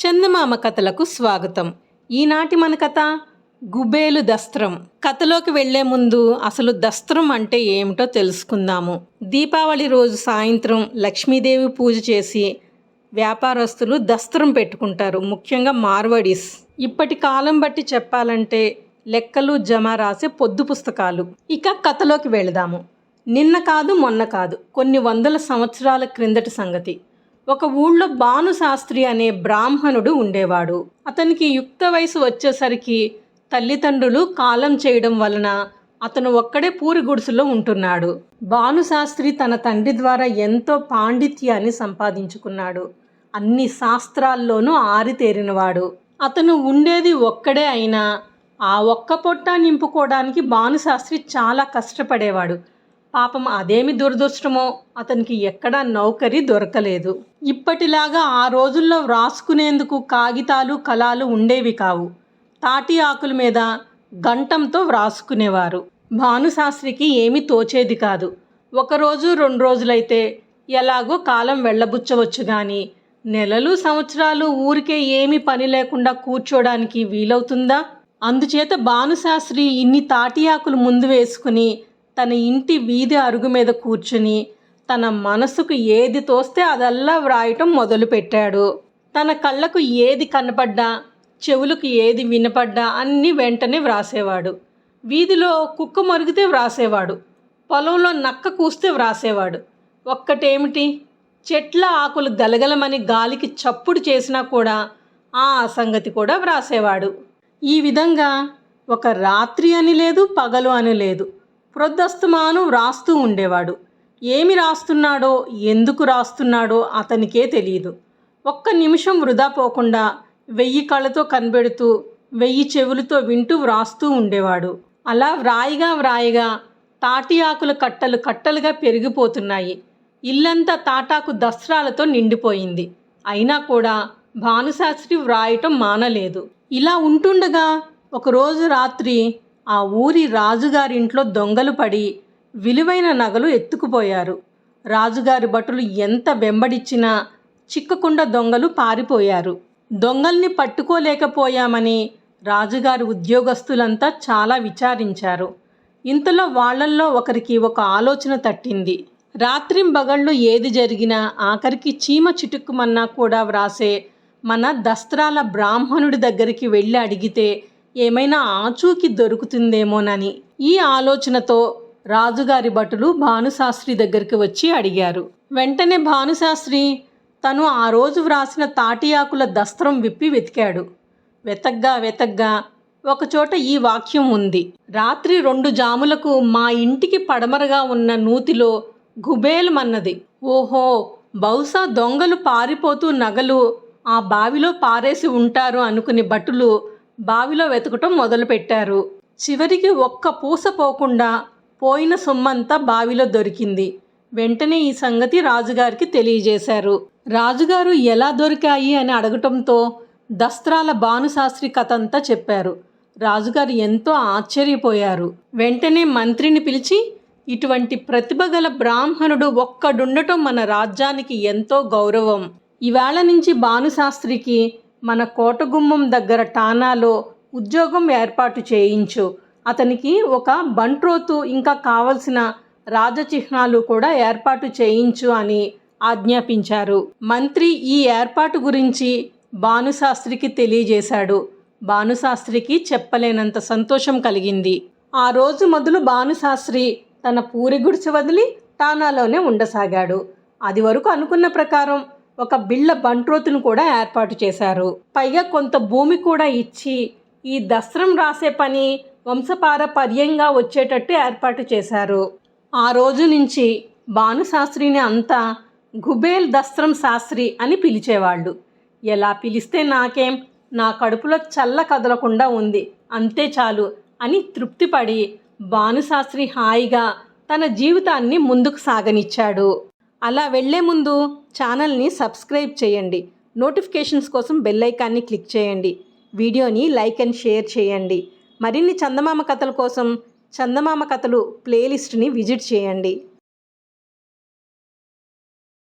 చందమామ కథలకు స్వాగతం. ఈనాటి మన కథ గుబేలు దస్త్రం. కథలోకి వెళ్ళే ముందు అసలు దస్త్రం అంటే ఏమిటో తెలుసుకుందాము. దీపావళి రోజు సాయంత్రం లక్ష్మీదేవి పూజ చేసి వ్యాపారస్తులు దస్త్రం పెట్టుకుంటారు ముఖ్యంగా మార్వడీస్. ఇప్పటి కాలం బట్టి చెప్పాలంటే లెక్కలు జమ రాసే పొద్దు పుస్తకాలు. ఇక కథలోకి వెళదాము. నిన్న కాదు మొన్న కాదు. కొన్ని వందల సంవత్సరాల క్రిందటి సంగతి. ఒక ఊళ్ళో భానుశాస్త్రి అనే బ్రాహ్మణుడు ఉండేవాడు. అతనికి యుక్త వయసు వచ్చేసరికి తల్లిదండ్రులు కాలం చేయడం వలన అతను ఒక్కడే పూరి గుడిసెలో ఉంటున్నాడు. భానుశాస్త్రి తన తండ్రి ద్వారా ఎంతో పాండిత్యాన్ని సంపాదించుకున్నాడు. అన్ని శాస్త్రాల్లోనూ ఆరితేరినవాడు. అతను ఉండేది ఒక్కడే అయినా ఆ ఒక్క పొట్ట నింపుకోవడానికి భానుశాస్త్రి చాలా కష్టపడేవాడు. పాపం అదేమి దురదృష్టమో అతనికి ఎక్కడా నౌకరి దొరకలేదు. ఇప్పటిలాగా ఆ రోజుల్లో వ్రాసుకునేందుకు కాగితాలు కళాలు ఉండేవి కావు. తాటి ఆకుల మీద గంటంతో వ్రాసుకునేవారు. భానుశాస్త్రికి ఏమీ తోచేది కాదు. ఒకరోజు రెండు రోజులైతే ఎలాగో కాలం వెళ్ళబుచ్చవచ్చు కానీ నెలలు సంవత్సరాలు ఊరికే ఏమీ పని లేకుండా కూర్చోడానికి వీలవుతుందా? అందుచేత భానుశాస్త్రి ఇన్ని తాటి ఆకులు ముందు వేసుకుని తన ఇంటి వీధి అరుగు మీద కూర్చుని తన మనసుకు ఏది తోస్తే అదల్లా వ్రాయటం మొదలుపెట్టాడు. తన కళ్ళకు ఏది కనపడ్డా చెవులకు ఏది వినపడ్డా అన్నీ వెంటనే వ్రాసేవాడు. వీధిలో కుక్క మరిగితే వ్రాసేవాడు. పొలంలో నక్క కూస్తే వ్రాసేవాడు. ఒక్కటేమిటి? చెట్ల ఆకులు గలగలమని గాలికి చప్పుడు చేసినా కూడా ఆ సంగతి కూడా వ్రాసేవాడు. ఈ విధంగా ఒక రాత్రి అని లేదు పగలు అని లేదు. ప్రొద్దస్తమాను వ్రాస్తూ ఉండేవాడు. ఏమి రాస్తున్నాడో ఎందుకు రాస్తున్నాడో అతనికే తెలియదు ఒక్క నిమిషం వృధా పోకుండా వెయ్యి కళ్ళతో కనబెడుతూ వెయ్యి చెవులతో వింటూ వ్రాస్తూ ఉండేవాడు. అలా వ్రాయిగా వ్రాయిగా తాటి ఆకుల కట్టలు కట్టలుగా పెరిగిపోతున్నాయి. ఇల్లంతా తాటాకు దస్త్రాలతో నిండిపోయింది. అయినా కూడా భానుశాస్త్రి వ్రాయటం మానలేదు. ఇలా ఉంటుండగా ఒకరోజు రాత్రి ఆ ఊరి రాజుగారింట్లో దొంగలు పడి విలువైన నగలు ఎత్తుకుపోయారు. రాజుగారి భటులు ఎంత వెంబడిచ్చినా చిక్కకుండా దొంగలు పారిపోయారు. దొంగల్ని పట్టుకోలేకపోయామని రాజుగారి ఉద్యోగస్తులంతా చాలా విచారించారు. ఇంతలో వాళ్ళల్లో ఒకరికి ఒక ఆలోచన తట్టింది. రాత్రింబగళ్ళు ఏది జరిగినా ఆఖరికి చీమ చిటుక్కుమన్నా కూడా వ్రాసే మన దస్త్రాల బ్రాహ్మణుడి దగ్గరికి వెళ్ళి అడిగితే ఏమైనా ఆచూకి దొరుకుతుందేమోనని ఈ ఆలోచనతో రాజుగారి భటులు భానుశాస్త్రి దగ్గరికి వచ్చి అడిగారు. వెంటనే భానుశాస్త్రి తను ఆ రోజు వ్రాసిన తాటియాకుల దస్త్రం విప్పి వెతికాడు. వెతగ్గా వెతగ్గా ఒకచోట ఈ వాక్యం ఉంది. రాత్రి రెండు జాములకు మా ఇంటికి పడమరగా ఉన్న నూతిలో గుబేలమన్నది. ఓహో బహుశా దొంగలు పారిపోతూ నగలు ఆ బావిలో పారేసి ఉంటారు అనుకుని భటులు బావిలో వెతకటం మొదలుపెట్టారు. చివరికి ఒక్క పూస పోకుండా పోయిన సొమ్మంతా బావిలో దొరికింది. వెంటనే ఈ సంగతి రాజుగారికి తెలియజేశారు. రాజుగారు ఎలా దొరికాయి అని అడగటంతో దస్త్రాల భానుశాస్త్రి కథంతా చెప్పారు. రాజుగారు ఎంతో ఆశ్చర్యపోయారు. వెంటనే మంత్రిని పిలిచి ఇటువంటి ప్రతిభ గల బ్రాహ్మణుడు ఒక్కడుండటం మన రాజ్యానికి ఎంతో గౌరవం. ఇవాళ నుంచి భానుశాస్త్రికి మన కోటగుమ్మం దగ్గర టానాలో ఉద్యోగం ఏర్పాటు చేయించు. అతనికి ఒక బంట్రోతు ఇంకా కావలసిన రాజచిహ్నాలు కూడా ఏర్పాటు చేయించు అని ఆజ్ఞాపించారు. మంత్రి ఈ ఏర్పాటు గురించి భానుశాస్త్రికి తెలియజేశాడు. భానుశాస్త్రికి చెప్పలేనంత సంతోషం కలిగింది. ఆ రోజు మొదలు భానుశాస్త్రి తన పూరి గుడిసె వదిలి తానాలోనే ఉండసాగాడు. అది వరకు అనుకున్న ప్రకారం ఒక బిళ్ళ బంట్రోతును కూడా ఏర్పాటు చేశారు. పైగా కొంత భూమి కూడా ఇచ్చి ఈ దస్త్రం రాసే పని వంశపారపర్యంగా వచ్చేటట్టు ఏర్పాటు చేశారు. ఆ రోజు నుంచి భానుశాస్త్రిని అంతా గుబేల్ దస్త్రం శాస్త్రి అని పిలిచేవాళ్ళు. ఎలా పిలిస్తే నాకేం నా కడుపులో చల్ల కదలకుండా ఉంది అంతే చాలు అని తృప్తిపడి భానుశాస్త్రి హాయిగా తన జీవితాన్ని ముందుకు సాగనిచ్చాడు. అలా వెళ్ళే ముందు ఛానల్ని సబ్స్క్రైబ్ చేయండి. నోటిఫికేషన్స్ కోసం బెల్ ఐకాన్ని క్లిక్ చేయండి. వీడియోని లైక్ అండ్ షేర్ చేయండి. మరిన్ని చందమామ కథల కోసం చందమామ కథలు ప్లేలిస్ట్ని విజిట్ చేయండి.